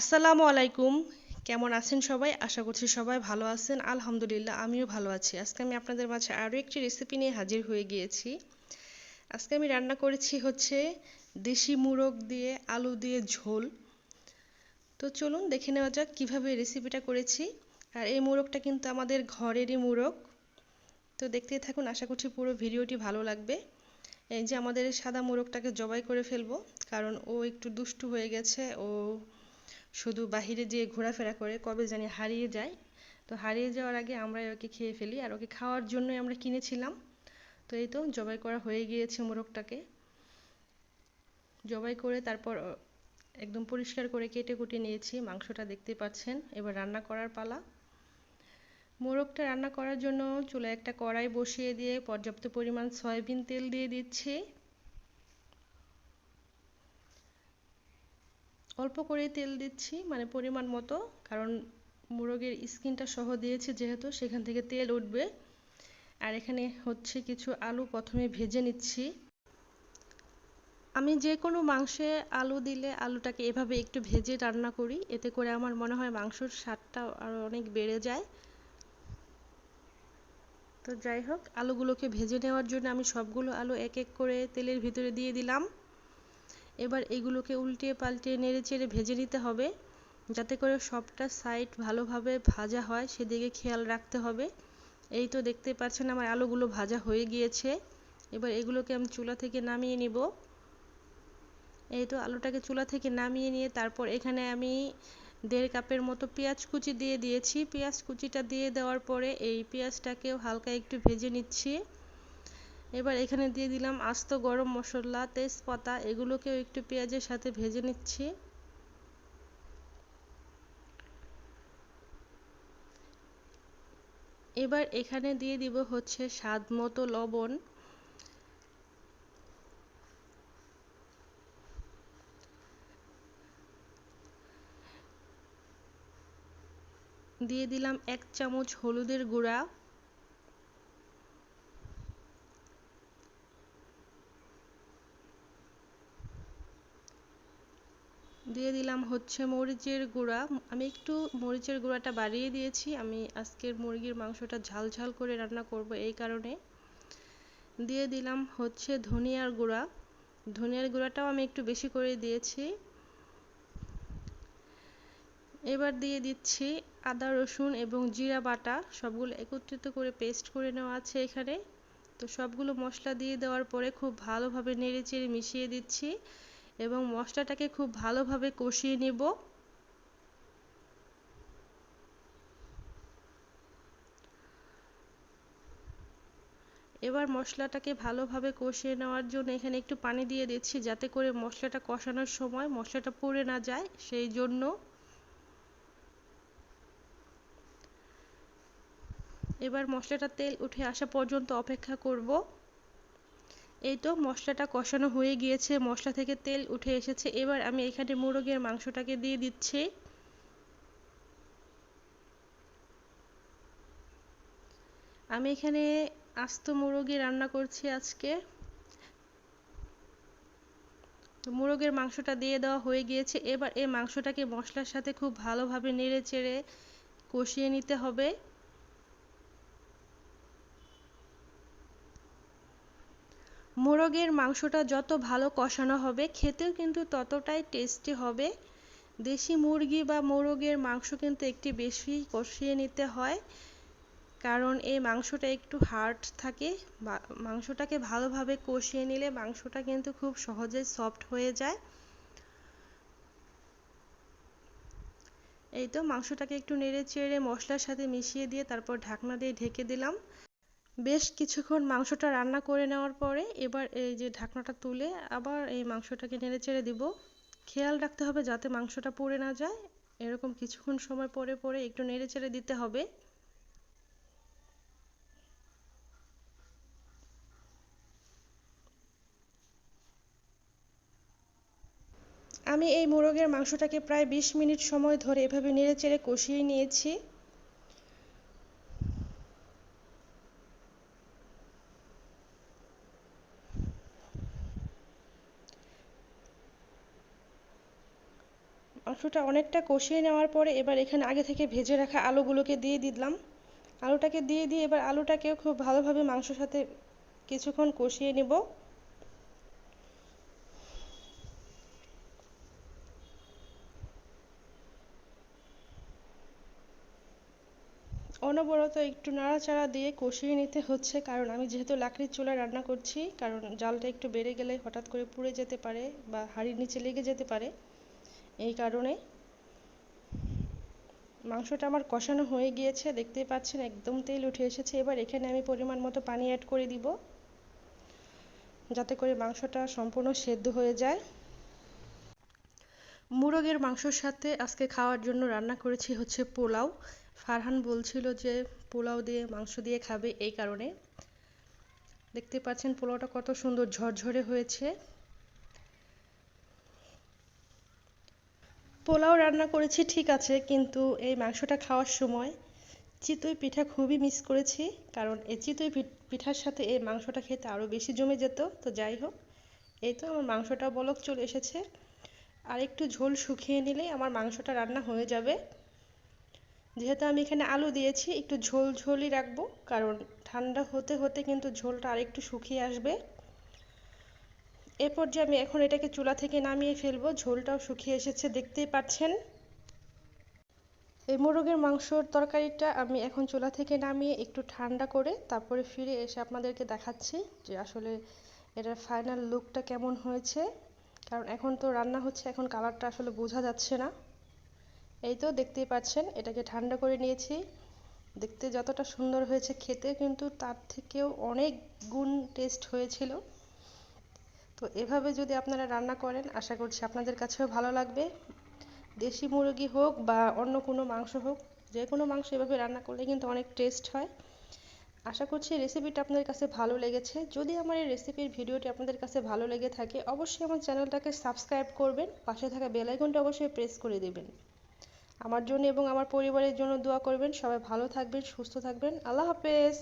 আসসালামু আলাইকুম। কেমন আছেন সবাই? আশা করছি সবাই ভালো আছেন। আলহামদুলিল্লাহ, আমিও ভালো আছি। আজকে আমি আপনাদের মাঝে আরও একটি রেসিপি নিয়ে হাজির হয়ে গিয়েছি। আজকে আমি রান্না করেছি হচ্ছে দেশি মুরগ দিয়ে আলু দিয়ে ঝোল। তো চলুন দেখে নেওয়া যাক কীভাবে রেসিপিটা করেছি। আর এই মুরগটা কিন্তু আমাদের ঘরেরই মুরগ। তো দেখতেই থাকুন, আশা করছি পুরো ভিডিওটি ভালো লাগবে। এই যে আমাদের সাদা মোরগটাকে জবাই করে ফেলব, কারণ ও একটু দুষ্টু হয়ে গেছে, ও শুধু বাহিরে যেয়ে ঘোরাফেরা করে কবে জানি হারিয়ে যায়। তো হারিয়ে যাওয়ার আগে আমরা ওকে খেয়ে ফেলি আর ওকে খাওয়ার জন্যই আমরা কিনেছিলাম। তো এই তো জবাই করা হয়ে গিয়েছে মোরগটাকে। জবাই করে তারপর একদম পরিষ্কার করে কেটে কুটে নিয়েছি। মাংসটা দেখতে পাচ্ছেন। এবার রান্না করার পালা। মোরগটা রান্না করার জন্য চুলায় একটা কড়াই বসিয়ে দিয়ে পর্যাপ্ত পরিমাণ সয়াবিন তেল দিয়ে দিচ্ছি। অল্প করে তেল দিচ্ছি মানে পরিমাণ মতো, কারণ মোরগের স্কিনটা সহ দিয়েছি যেহেতু, সেখান থেকে তেল উঠবে। আর এখানে হচ্ছে কিছু আলু প্রথমে ভেজে নিচ্ছি। আমি যে কোনো মাংসে আলু দিলে আলুটাকে এভাবে একটু ভেজে রান্না করি, এতে করে আমার মনে হয় মাংসর স্বাদটা আরও অনেক বেড়ে যায়। তো যাই হোক, আলুগুলোকে ভেজে নেওয়ার জন্য আমি সবগুলো আলু এক এক করে তেলের ভিতরে দিয়ে দিলাম। এবার এগুলোকে উল্টে পাল্টে নেড়ে চেড়ে ভেজে নিতে হবে। যাতে করে সবটা সাইড ভালোভাবে ভাজা হয়, সেদিকে খেয়াল রাখতে হবে। এই তো দেখতে পাচ্ছেন আমার আলুগুলো ভাজা হয়ে গিয়েছে। এবার এগুলোকে আমি চুলা থেকে নামিয়ে নিব। এই তো আলুটাকে চুলা থেকে নামিয়ে নিয়ে তারপর এখানে আমি দেড় কাপের মতো পেঁয়াজ কুচি দিয়ে দিয়েছি। পেঁয়াজ কুচিটা দিয়ে দেওয়ার পরে এই পেঁয়াজটাকেও হালকা একটু ভেজে নিচ্ছি। এবার এখানে দিয়ে দিলাম আস্ত গরম মশলা, তেজপাতা, এগুলোকেও একটু পেঁয়াজের সাথে ভেজে নিচ্ছি। এবার এখানে দিয়ে দিব হচ্ছে স্বাদ মতো লবণ। দিয়ে দিলাম এক চামচ হলুদের গুঁড়া। দিয়ে দিলাম হচ্ছে মরিচের গুঁড়া। আমি একটু মরিচের গুঁড়াটা বাড়িয়ে দিয়েছি। আমি আজকের মুরগির মাংসটা ঝাল ঝাল করে রান্না করব এই কারণে। দিয়ে দিলাম হচ্ছে ধনিয়ার গুঁড়া। ধনিয়ার গুঁড়াটাও আমি একটু বেশি করে দিয়েছি। এবার দিয়ে দিচ্ছি আদা, রসুন এবং জিরা বাটা। সবগুলো একত্রিত করে পেস্ট করে নেওয়া আছে এখানে। তো সবগুলো মশলা দিয়ে দেওয়ার পরে খুব ভালোভাবে নেড়ে চেড়ে মিশিয়ে দিচ্ছি। এবং মশলাটাকে খুব ভালোভাবে কষিয়ে নেব। এবার মশলাটাকে ভালোভাবে কষিয়ে নেওয়ার জন্য এখানে একটু পানি দিয়ে দিচ্ছি যাতে করে মশলাটা কষানোর সময় মশলাটা পুড়ে না যায়, সেই জন্য এবার মশলাটা তেল উঠে আসা পর্যন্ত অপেক্ষা করব। এই তো মশলাটা কষানো হয়ে গিয়েছে, মশলা থেকে তেল উঠে এসেছে। এবার আমি এখানে মুরগের মাংসটাকে দিয়ে দিচ্ছি। আমি এখানে আস্ত মুরগি রান্না করছি আজকে। তো মুরগের মাংসটা দিয়ে দেওয়া হয়ে গিয়েছে। এবার এই মাংসটাকে মশলার সাথে খুব ভালোভাবে নেড়ে চেড়ে কষিয়ে নিতে হবে। মোরগের মাংসটা যত ভালো কষানো হবে, খেতেও কিন্তু ততটাই টেস্টি হবে। দেশি মুরগি বা মোরগের মাংস কিন্তু একটি বেশি কষিয়ে নিতে হয়, কারণ এই মাংসটা একটু হার্ড থাকে। মাংসটাকে ভালোভাবে কষিয়ে নিলে মাংসটা কিন্তু খুব সহজে সফট হয়ে যায়। এই তো মাংসটাকে একটু নেড়ে চেড়ে মশলার সাথে মিশিয়ে দিয়ে তারপর ঢাকনা দিয়ে ঢেকে দিলাম। বেশ কিছুক্ষণ মাংসটা রান্না করে নেওয়ার পরে এবার এই যে ঢাকনাটা তুলে আবার এই মাংসটাকে নেড়ে চেড়ে দিব। খেয়াল রাখতে হবে যাতে মাংসটা পুড়ে না যায়। এরকম কিছুক্ষণ সময় পরে পরে একটু নেড়ে চেড়ে দিতে হবে। আমি এই মোরগের মাংসটাকে প্রায় বিশ মিনিট সময় ধরে এভাবে নেড়ে চেড়ে কষিয়ে নিয়েছি। মাংসটা অনেকটা কষিয়ে নেওয়ার পরে এবার এখানে আগে থেকে ভেজে রাখা আলুগুলোকে দিয়ে দিলাম। আলুটাকে দিয়ে দিয়ে এবার আলুটাকেও খুব ভালোভাবে মাংসর সাথে কিছুক্ষণ কষিয়ে নেব। অনবরত একটু নাড়াচাড়া দিয়ে কষিয়ে নিতে হচ্ছে, কারণ আমি যেহেতু লাকড়ির চুলায় রান্না করছি, কারণ জালটা একটু বেড়ে গেলে হঠাৎ করে পুড়ে যেতে পারে বা হাঁড়ির নিচে লেগে যেতে পারে। এই কারণে মাংসটা আমার কষানো হয়ে গিয়েছে, দেখতেই পাচ্ছেন একদম তেল উঠে এসেছে। এবার এখানে আমি পরিমাণ মতো পানি অ্যাড করে দিব, যাতে করে মাংসটা সম্পূর্ণ সেদ্ধ হয়ে যায়। মুরগের মাংসর সাথে আজকে খাওয়ার জন্য রান্না করেছি হচ্ছে পোলাও। ফারহান বলছিল যে পোলাও দিয়ে, মাংস দিয়ে খাবে এই কারণে। দেখতে পাচ্ছেন পোলাওটা কত সুন্দর ঝরঝরে হয়েছে। পোলাও রান্না করেছি, ঠিক আছে, কিন্তু এই মাংসটা খাওয়ার সময় চিতই পিঠা খুবই মিস করেছি, কারণ এই চিতই পিঠার সাথে এই মাংসটা খেতে আরও বেশি জমে যেত, তো যাই হোক, এই তো আমার মাংসটা বলক চলে এসেছে। আর একটু ঝোল শুকিয়ে নিলেই আমার মাংসটা রান্না হয়ে যাবে। যেহেতু আমি এখানে আলু দিয়েছি, একটু ঝোল ঝোলই রাখব, কারণ ঠান্ডা হতে হতে কিন্তু ঝোলটা আরেকটু শুকিয়ে আসবে। এরপর যে আমি এখন এটাকে চুলা থেকে নামিয়ে ফেলব। ঝোলটাও শুকিয়ে এসেছে, দেখতেই পাচ্ছেন। এই মোরগের মাংসর তরকারিটা আমি এখন চুলা থেকে নামিয়ে একটু ঠান্ডা করে তারপরে ফিরে এসে আপনাদেরকে দেখাচ্ছি যে আসলে এটার ফাইনাল লুকটা কেমন হয়েছে। কারণ এখন তো রান্না হচ্ছে, এখন কালারটা আসলে বোঝা যাচ্ছে না। এই তো দেখতেই পাচ্ছেন, এটাকে ঠান্ডা করে নিয়েছি। দেখতে যতটা সুন্দর হয়েছে খেতে, কিন্তু তার থেকেও অনেক গুণ টেস্ট হয়েছিল। তো এভাবে যদি আপনারা রান্না করেন, আশা করছি আপনাদের কাছেও ভালো লাগবে। দেশি মুরগি হোক বা অন্য কোনো মাংস হোক, যে কোনো মাংস এভাবে রান্না করলে কিন্তু অনেক টেস্ট হয়। আশা করছি রেসিপিটা আপনাদের কাছে ভালো লেগেছে। যদি আমার এই রেসিপির ভিডিওটি আপনাদের কাছে ভালো লেগে থাকে, অবশ্যই আমার চ্যানেলটাকে সাবস্ক্রাইব করবেন। পাশে থাকা বেলাইকনটা অবশ্যই প্রেস করে দেবেন। আমার জন্য এবং আমার পরিবারের জন্য দোয়া করবেন। সবাই ভালো থাকবেন, সুস্থ থাকবেন। আল্লাহ হাফেজ!